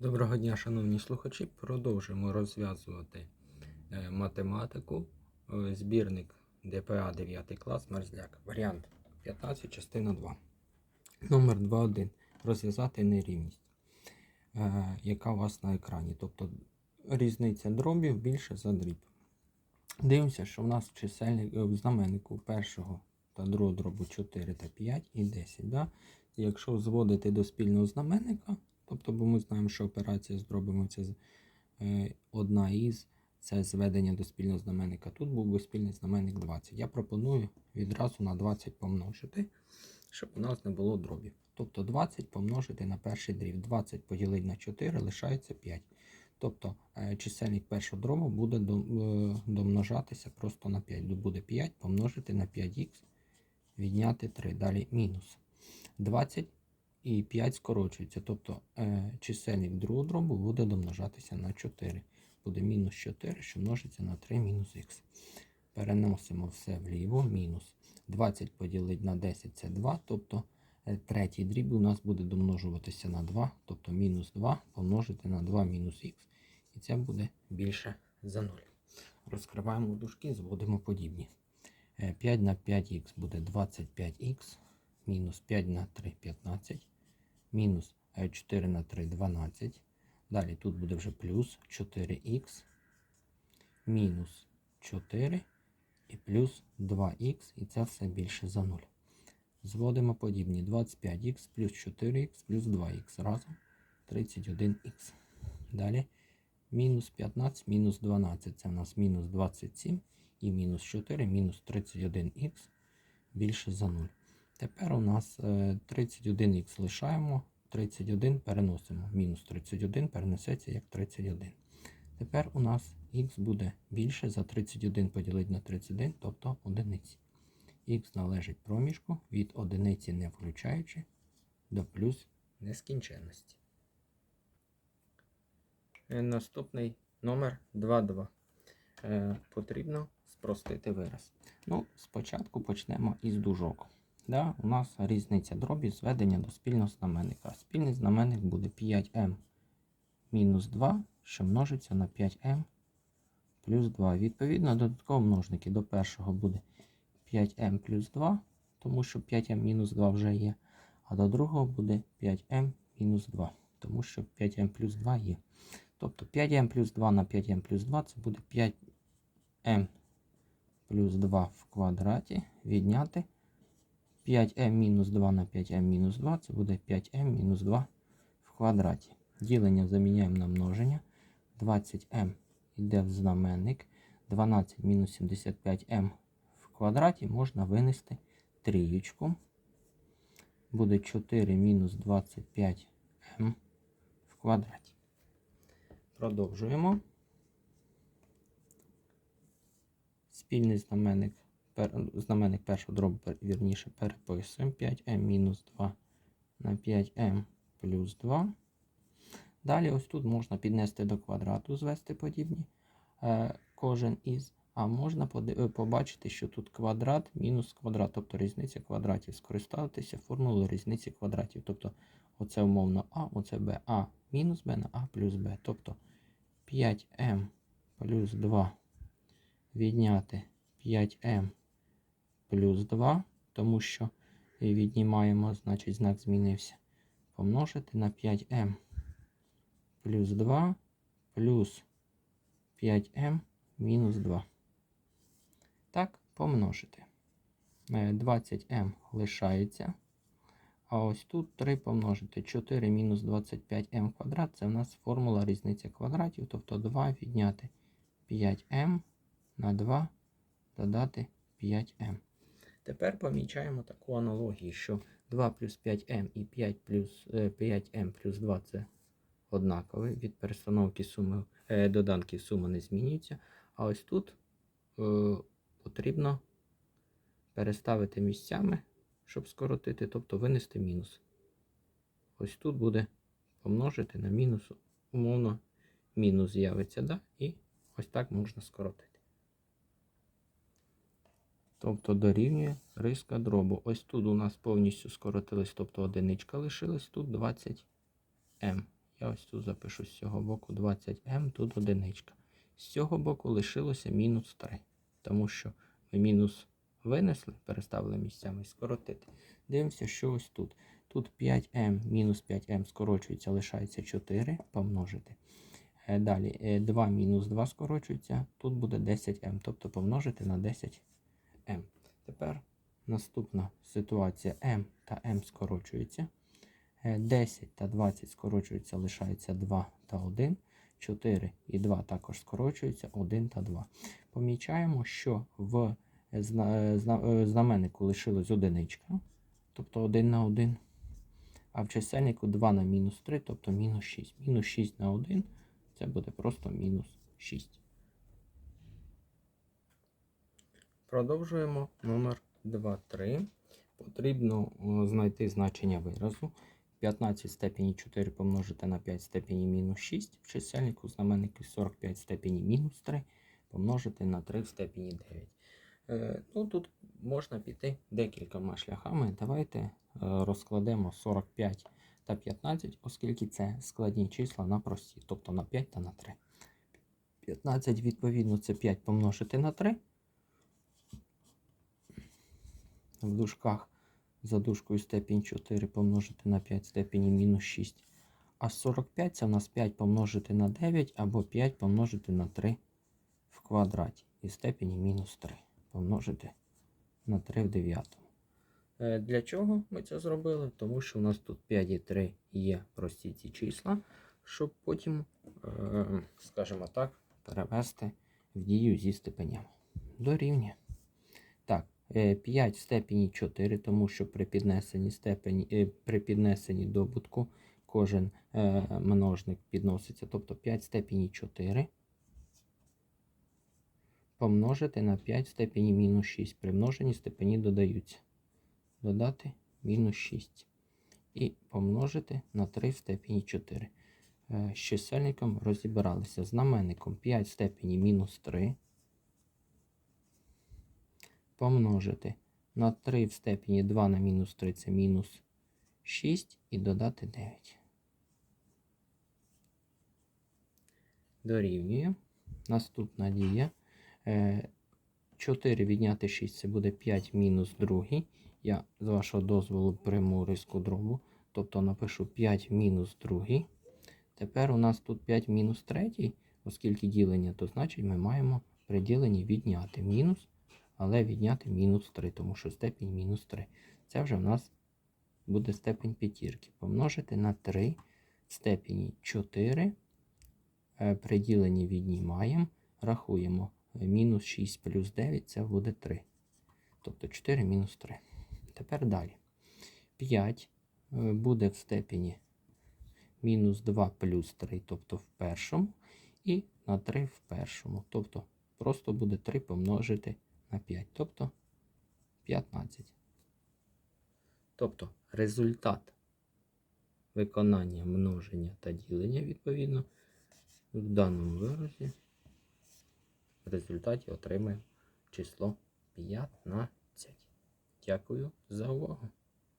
Доброго дня, шановні слухачі. Продовжуємо розв'язувати е, математику. Е, Збірник ДПА 9 клас Мерзляк. Варіант 15, частина 2. Номер 2.1. Розв'язати нерівність, е, яка у вас на екрані. Тобто різниця дробів більше за дріб. Дивимося, що в нас чисельник, в знаменнику першого та другого дробу 4 та 5 і 10. Да? Якщо зводити до спільного знаменника, тобто, бо ми знаємо, що операція з дробами це е, одна із це зведення до спільного знаменника. Тут був би спільний знаменник 20. Я пропоную відразу на 20 помножити, щоб у нас не було дробів. Тобто 20 помножити на перший дріб. 20 поділити на 4 лишається 5. Тобто е, чисельник першого дробу буде е, домножатися просто на 5. Буде 5 помножити на 5х, відняти 3. Далі мінус. 20 і 5 скорочується. Тобто е, чисельник другого дробу буде домножатися на 4. Буде мінус 4, що множиться на 3 мінус х. Переносимо все вліво, мінус. 20 поділити на 10 це 2. Тобто е, третій дріб у нас буде домножуватися на 2, тобто мінус 2 помножити на 2 мінус х. І це буде більше за 0. Розкриваємо дужки, зводимо подібні. Е, 5 на 5х буде 25х, мінус 5 на 3 15, мінус е, 4 на 3 12. Далі тут буде вже плюс 4х, мінус 4 і плюс 2х, і це все більше за 0. Зводимо подібні 25х плюс 4х плюс 2х разом 31х. Далі мінус 15, мінус 12 це у нас мінус 27 і мінус 4, мінус 31х більше за 0. Тепер у нас е, 31х лишаємо, 31 переносимо. Мінус 31 перенесеться як 31. Тепер у нас х буде більше за 31 поділити на 31, тобто одиниці. Х належить проміжку від одиниці не включаючи до плюс нескінченності. Е, Наступний номер 2.2. Е, потрібно спростити вираз. Ну, спочатку почнемо із дужок. Да, у нас різниця дробів зведення до спільного знаменника. Спільний знаменник буде 5m мінус 2, що множиться на 5m плюс 2. Відповідно, додатково множники до першого буде 5m плюс 2, тому що 5m мінус 2 вже є. А до другого буде 5m мінус 2, тому що 5m плюс 2 є. Тобто 5m плюс 2 на 5m плюс 2 це буде 5m плюс 2 в квадраті відняти 5m мінус 2 на 5m-2 це буде 5m-2 в квадраті. Ділення заміняємо на множення. 20m йде в знаменник. 12 мінус 75m в квадраті можна винести трієчку. Буде 4 мінус 25m в квадраті. Продовжуємо. Спільний знаменник, знаменник першого дробу, вірніше, переписуємо 5m мінус 2 на 5m плюс 2. Далі ось тут можна піднести до квадрату, звести подібні е, кожен із. А можна е, побачити, що тут квадрат мінус квадрат, тобто різниця квадратів. Скористатися формулою різниці квадратів. Тобто оце умовно А, оце Б. А мінус Б на А плюс Б. Тобто 5m плюс 2 відняти 5m плюс 2, тому що віднімаємо, значить знак змінився. Помножити на 5m плюс 2 плюс 5m мінус 2. Так, помножити. Е, 20m лишається. А ось тут 3 помножити 4 мінус 25m квадрат. Це в нас формула різниця квадратів, тобто 2 відняти 5m на 2 додати 5m. Тепер помічаємо таку аналогію, що 2 плюс 5m і 5 плюс е, 5m плюс 2 це однакові. Від перестановки суми е, доданків сума не змінюється. А ось тут е, потрібно переставити місцями, щоб скоротити, тобто винести мінус. Ось тут буде помножити на мінус, умовно, мінус з'явиться, да? і ось так можна скоротити. Тобто дорівнює риска дробу. Ось тут у нас повністю скоротились, тобто одиничка лишилась, тут 20m Я ось тут запишу з цього боку 20М, тут одиничка. З цього боку лишилося мінус 3. Тому що ми мінус винесли, переставили місцями скоротити. Дивимося, що ось тут. Тут 5М мінус 5М скорочується, лишається 4 помножити. Е, Далі е, 2 мінус 2 скорочується, тут буде 10М, тобто помножити на 10М. Тепер наступна ситуація М та М скорочуються. Е, 10 та 20 скорочуються, лишається 2 та 1. 4 і 2 також скорочуються, 1 та 2. Помічаємо, що в зна- е, знаменнику лишилась одиничка, тобто 1 на 1. А в чисельнику 2 на мінус 3, тобто мінус 6. Мінус 6 на 1 це буде просто мінус 6. Продовжуємо номер 2, 3. Потрібно знайти значення виразу. 15 степені 4 помножити на 5 степені мінус 6. В чисельнику знаменнику 45 степені мінус 3 помножити на 3 в степені 9. Е, ну, тут можна піти декількома шляхами. Давайте е, розкладемо 45 та 15, оскільки це складні числа на прості, тобто на 5 та на 3. 15, відповідно, це 5 помножити на 3. В дужках за дужкою степінь 4 помножити на 5 степені мінус 6. А 45 це в нас 5 помножити на 9 або 5 помножити на 3 в квадраті і степені мінус 3 помножити на 3 в 9. Е, Для чого ми це зробили? Тому що у нас тут 5 і 3 є прості ці числа, щоб потім, е, скажімо так, перевести в дію зі степенями. Дорівнює. Так, е, 5 в степені 4, тому що при піднесенні, степені, е, при піднесенні добутку кожен е, множник підноситься, тобто 5 в степені 4 помножити на 5 в степені мінус 6. При множенні степені додаються. Додати мінус 6. І помножити на 3 в степені 4. Е, З чисельником розібралися. Знаменником 5 в степені мінус 3 помножити на 3 в степені 2 на мінус 3 це мінус 6 і додати 9. Дорівнює. Наступна дія. Е, 4 відняти 6 це буде 5 мінус 2. Я з вашого дозволу прийму риску дробу. Тобто напишу 5 мінус 2. Тепер у нас тут 5 мінус 3, оскільки ділення, то значить ми маємо при діленні відняти мінус, але відняти мінус 3, тому що степінь мінус 3. Це вже в нас буде степень п'ятірки. Помножити на 3 в степені 4. Е, При діленні віднімаємо, рахуємо. Мінус 6 плюс 9 це буде 3. Тобто 4 мінус 3. Тепер далі. 5 е, буде в степені мінус 2 плюс 3, тобто в першому, і на 3 в першому. Тобто просто буде 3 помножити на 5, тобто 15. Тобто результат виконання множення та ділення, відповідно, в даному виразі в результаті отримаємо число 15. Дякую за увагу.